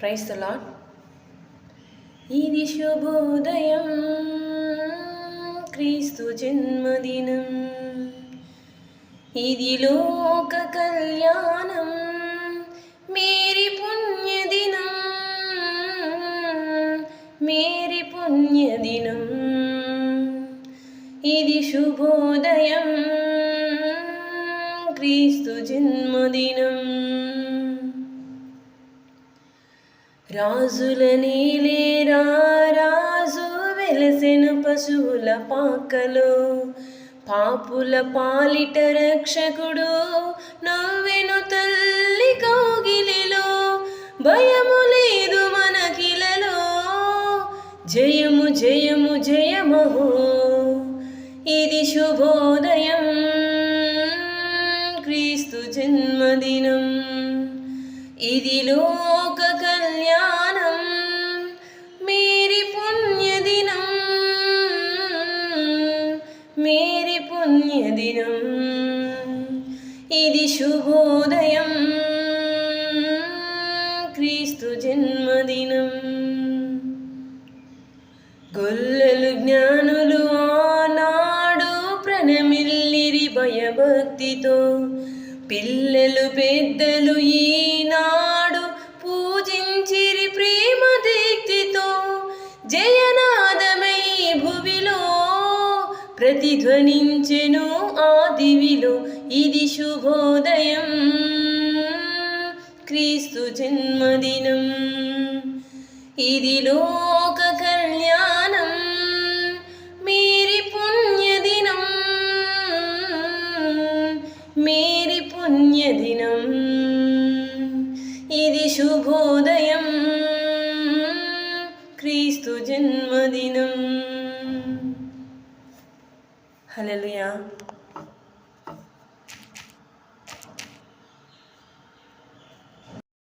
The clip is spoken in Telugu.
ప్రైస్ ద లాడ్ ఇది శుభోదయం క్రీస్తు జన్మదినం ఇది లోక కళ్యాణం మేరీ పుణ్యదినం మేరీ పుణ్యదినం ఇది శుభోదయం క్రీస్తు జన్మదినం రాజుల నీలేరా రాజు వెలసిన పశువుల పాకలో. పాపుల పాలిట రక్షకుడు నవ్వెను తల్లి కౌగిలిలో. భయము లేదు మనకిలలో. జయము జయము జయమహో. ఇది శుభోదయం. క్రీస్తు జన్మదినం. ఇది లోక మేరి పుణ్యదినం. ఇది శుభోదయం. క్రీస్తు జన్మదినం. గొల్లలు జ్ఞానులు ఆనాడు ప్రణమిల్లిరి భయభక్తితో పిల్లలు పెద్దలు ఈ ప్రతిధ్వనించెను ఆ దివిలో. ఇది శుభోదయం. క్రీస్తు జన్మదినం. ఇది లోక కళ్యాణం. మేరీ పుణ్యదినం. మేరీ పుణ్యదినం. ఇది శుభోదయం. క్రీస్తు జన్మదినం. హల్లెలూయా